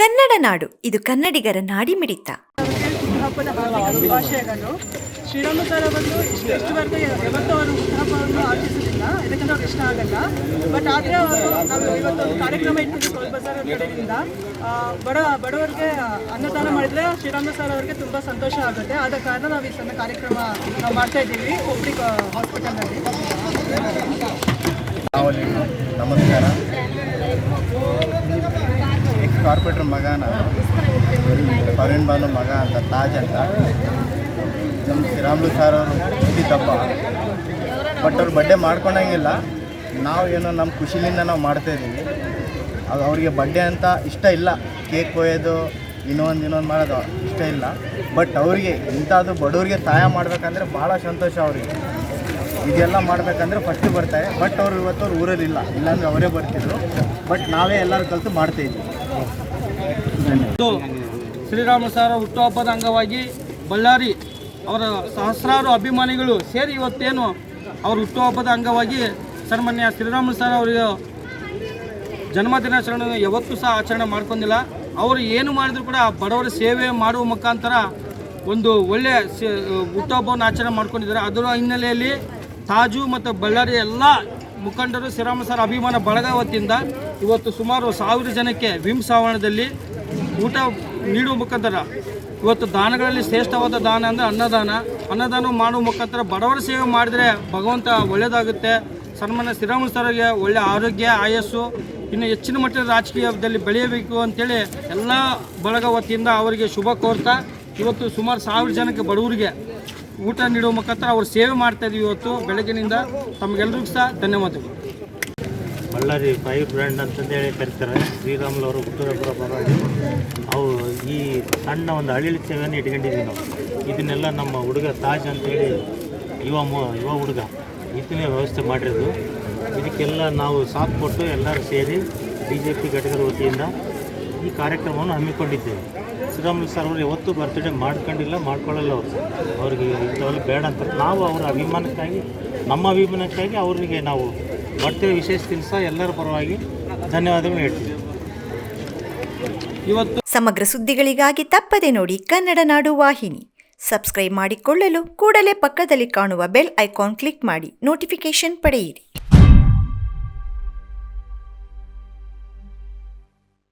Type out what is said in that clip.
ಕನ್ನಡ ನಾಡು. ಇದು ಕನ್ನಡಿಗರ ನಾಡಿ ಮಿಡಿತ ಶುಭಾಶಯಗಳು. ಶ್ರೀರಾಮ ಸರ್ ಬಂದು ಇಷ್ಟು ಇಷ್ಟುವರೆಗೂ ಯಾವತ್ತೂ ಅವರು ಉತ್ಸಾಹವನ್ನು ಆಚರಿಸೋದಿಲ್ಲ ಇದಕ್ಕೆಂದ್ರೆ ಅವ್ರಿಗೆ ಇಷ್ಟ ಆಗಲ್ಲ. ಬಟ್ ಆದರೆ ಅವರು ನಾವು ಇವತ್ತು ಒಂದು ಕಾರ್ಯಕ್ರಮ ಇಟ್ಕೊಂಡು ಟೋಲ್ ಬಜಾರ್ ಕಡೆಯಿಂದ ಬಡ ಬಡವರಿಗೆ ಅನ್ನದಾನ ಮಾಡಿದರೆ ಶ್ರೀರಾಮ ಸರ್ ಅವರಿಗೆ ತುಂಬ ಸಂತೋಷ ಆಗುತ್ತೆ. ಆದ ಕಾರಣ ನಾವು ಈ ಸಣ್ಣ ಕಾರ್ಯಕ್ರಮ ನಾವು ಮಾಡ್ತಾ ಇದ್ದೀವಿ. ಪಬ್ಲಿಕ್ ಹಾಸ್ಪಿಟಲ್ನಲ್ಲಿ ನಮಸ್ಕಾರ. ಕಾರ್ಪೊರೇಟರ್ ಮಗ ನಾನು ಪವನ್ ಬಾನು ಮಗ ಅಂತ ತಾಜ್ ಅಂತ. ನಮ್ಮ ಶ್ರೀರಾಮ್ಲು ಸರ್ ಅವರು ತಪ್ಪ ಬಟ್ ಅವ್ರು ಬಡ್ಡೆ ಮಾಡ್ಕೊಂಡಂಗಿಲ್ಲ. ನಾವು ಏನೋ ನಮ್ಮ ಖುಷಿಲಿಂದ ನಾವು ಮಾಡ್ತಾ ಇದ್ದೀವಿ ಅದು ಅವ್ರಿಗೆ ಬಡ್ಡೆ ಅಂತ ಇಷ್ಟ ಇಲ್ಲ. ಕೇಕ್ ಕೊಯ್ಯೋದು, ಇನ್ನೊಂದು ಇನ್ನೊಂದು ಮಾಡೋದು ಇಷ್ಟ ಇಲ್ಲ. ಬಟ್ ಅವರಿಗೆ ಇಂಥದ್ದು ಬಡವ್ರಿಗೆ ಸಹಾಯ ಮಾಡಬೇಕಂದ್ರೆ ಭಾಳ ಸಂತೋಷ ಅವರಿಗೆ. ಇದೆಲ್ಲ ಮಾಡಬೇಕಂದ್ರೆ ಫಸ್ಟ್ ಬರ್ತಾರೆ. ಬಟ್ ಅವ್ರು ಇವತ್ತು ಅವ್ರು ಊರಲ್ಲಿಲ್ಲ. ಇಲ್ಲಾಂದ್ರೆ ಅವರೇ ಬರ್ತಿದ್ರು. ಬಟ್ ನಾವೇ ಎಲ್ಲರೂ ಕಲಿತು ಮಾಡ್ತಾಯಿದ್ವಿ ಶ್ರೀರಾಮ ಸರ್ ಹುಟ್ಟುಹಬ್ಬದ ಅಂಗವಾಗಿ ಬಳ್ಳಾರಿ ಅವರ ಸಹಸ್ರಾರು ಅಭಿಮಾನಿಗಳು ಸೇರಿ ಇವತ್ತೇನು ಅವ್ರ ಹುಟ್ಟುಹಬ್ಬದ ಅಂಗವಾಗಿ ಸನ್ಮಾನ್ಯ ಶ್ರೀರಾಮ ಸರ್ ಅವರಿಗೆ ಜನ್ಮದಿನಾಚರಣೆ ಯಾವತ್ತೂ ಸಹ ಆಚರಣೆ ಮಾಡ್ಕೊಂಡಿಲ್ಲ. ಅವರು ಏನು ಮಾಡಿದ್ರು ಕೂಡ ಬಡವರ ಸೇವೆ ಮಾಡುವ ಮುಖಾಂತರ ಒಂದು ಒಳ್ಳೆಯ ಹುಟ್ಟುಹಬ್ಬವನ್ನು ಆಚರಣೆ ಮಾಡ್ಕೊಂಡಿದ್ದಾರೆ. ಅದರ ಹಿನ್ನೆಲೆಯಲ್ಲಿ ತಾಜು ಮತ್ತು ಬಳ್ಳಾರಿ ಎಲ್ಲ ಮುಖಂಡರು ಶ್ರೀರಾಮ ಸರ್ ಅಭಿಮಾನ ಬಳಗ ವತಿಯಿಂದ ಇವತ್ತು ಸುಮಾರು ಸಾವಿರ ಜನಕ್ಕೆ ವಿಮ್ ಸಾವಣದಲ್ಲಿ ಊಟ ನೀಡುವ ಮುಖಾಂತರ ಇವತ್ತು ದಾನಗಳಲ್ಲಿ ಶ್ರೇಷ್ಠವಾದ ದಾನ ಅಂದರೆ ಅನ್ನದಾನ. ಅನ್ನದಾನ ಮಾಡುವ ಮುಖಾಂತರ ಬಡವರ ಸೇವೆ ಮಾಡಿದರೆ ಭಗವಂತ ಒಳ್ಳೆಯದಾಗುತ್ತೆ. ಸನ್ಮಾನ್ಯ ಶ್ರೀರಾಮ ಸರ್ಗೆ ಒಳ್ಳೆಯ ಆರೋಗ್ಯ, ಆಯಸ್ಸು, ಇನ್ನು ಹೆಚ್ಚಿನ ಮಟ್ಟದ ರಾಜಕೀಯದಲ್ಲಿ ಬೆಳೆಯಬೇಕು ಅಂತೇಳಿ ಎಲ್ಲ ಬಳಗ ವತಿಯಿಂದ ಅವರಿಗೆ ಶುಭ ಕೋರ್ತಾ, ಇವತ್ತು ಸುಮಾರು ಸಾವಿರ ಜನಕ್ಕೆ ಬಡವರಿಗೆ ಊಟ ನೀಡುವ ಮುಖಾಂತರ ಅವರು ಸೇವೆ ಮಾಡ್ತಾ ಇದೀವಿ ಇವತ್ತು. ಬೆಳಗಿನಿಂದ ತಮಗೆಲ್ಲರಿಗೂ ಸಹ ಧನ್ಯವಾದಗಳು. ಬಳ್ಳಾರಿ ಫೈರ್ ಬ್ರ್ಯಾಂಡ್ ಅಂತಂದೇಳಿ ಕರೀತಾರೆ. ಶ್ರೀರಾಮುಲವರು ಹುಟ್ಟುಹಬ್ಬರ ಪರವಾಗಿ ಅವು ಈ ಸಣ್ಣ ಒಂದು ಅಳಿಲಿ ಸೇವೆಯನ್ನು ಇಟ್ಕೊಂಡಿದ್ದೀವಿ ನಾವು. ಇದನ್ನೆಲ್ಲ ನಮ್ಮ ಹುಡುಗ ತಾಜ್ ಅಂತೇಳಿ ಯುವ ಮ, ಯುವ ಹುಡುಗ ಇದನ್ನೇ ವ್ಯವಸ್ಥೆ ಮಾಡಿರೋದು. ಇದಕ್ಕೆಲ್ಲ ನಾವು ಸಾಥ್ ಕೊಟ್ಟು ಎಲ್ಲರೂ ಸೇರಿ ಬಿ ಜೆ ಪಿ ಘಟಕದ ವತಿಯಿಂದ ಈ ಕಾರ್ಯಕ್ರಮವನ್ನು ಹಮ್ಮಿಕೊಂಡಿದ್ದೇವೆ. ಶ್ರೀರಾಮುಲು ಸರ್ ಅವರು ಯಾವತ್ತೂ ಬರ್ತ್ಡೇ ಮಾಡ್ಕೊಂಡಿಲ್ಲ, ಮಾಡ್ಕೊಳ್ಳಲ್ಲ ಅವರು. ಅವ್ರಿಗೆ ಇಂಥವೆಲ್ಲ ಬೇಡ ಅಂತ. ನಾವು ಅವರ ಅಭಿಮಾನಕ್ಕಾಗಿ, ನಮ್ಮ ಅಭಿಮಾನಕ್ಕಾಗಿ ಅವರಿಗೆ ನಾವು ಬರ್ತಡೇ ವಿಶೇಷ ದಿವಸ ಎಲ್ಲರ ಪರವಾಗಿ ಧನ್ಯವಾದಗಳು ಹೇಳ್ತೀವಿ. ಇವತ್ತು ಸಮಗ್ರ ಸುದ್ದಿಗಳಿಗಾಗಿ ತಪ್ಪದೆ ನೋಡಿ ಕನ್ನಡ ನಾಡು ವಾಹಿನಿ. ಸಬ್ಸ್ಕ್ರೈಬ್ ಮಾಡಿಕೊಳ್ಳಲು ಕೂಡಲೇ ಪಕ್ಕದಲ್ಲಿ ಕಾಣುವ ಬೆಲ್ ಐಕಾನ್ ಕ್ಲಿಕ್ ಮಾಡಿ ನೋಟಿಫಿಕೇಶನ್ ಪಡೆಯಿರಿ.